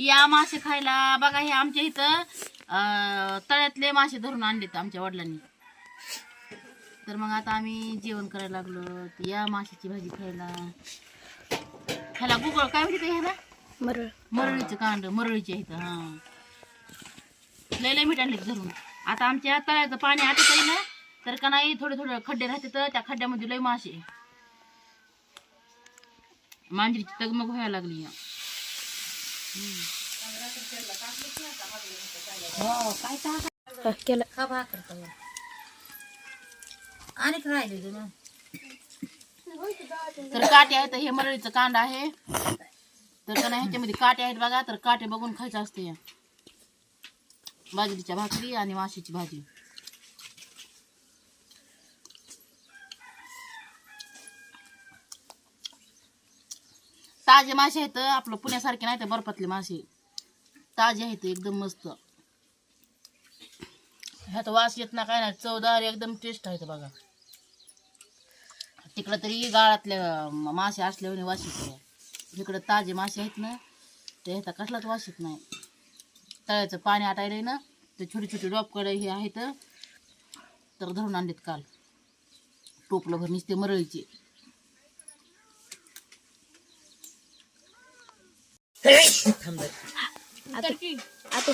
या मासे खायला बघा हे आमच्या इथं अं, तळ्यातले मासे धरून आणलेत आमच्या वडिलांनी. तर मग आता आम्ही जेवण करायला लागलो या माशाची भाजी खायला. ह्याला गुगळ काय म्हणते ह्याला? मरळ. मरळीचं कांड मरळीचे इथं हा. लय लय मीठ आणले धरून. आता आमच्या तळ्याचं पाणी आटत आहे ना तर का नाही थोडे थोडे खड्डे राहते तर त्या खड्ड्यामध्ये लय मासे मांजरीची तगमग व्हायला लागली या. हा, केलं. तर काटे आहेत हे मरळीचं कांड आहे. तर नाही ह्याच्यामध्ये काटे आहेत बघा तर काटे बघून खायचं असते या. बाजरीच्या भाकरी आणि माशीची भाजी. ताजे मासे आहेत आपलं पुण्यासारखे नाही तर बर्फातले मासे. ताजे आहेत एकदम मस्त. ह्यात वास येत ना काय नाही चवदार एकदम टेस्ट आहे बघा. तिकडं तरी गाळातल्या मासे असल्यावर वास येतो. इकडं ताजे मासे आहेत ना ते ह्याचा कसलाच वास येत नाही. तळ्याचं पाणी आटायलंय ना ते छोटे छोटे डॉपकडे हे आहेत तर धरून आणलेत काल. टोपलं भर नुसते मरळीचे. आता आता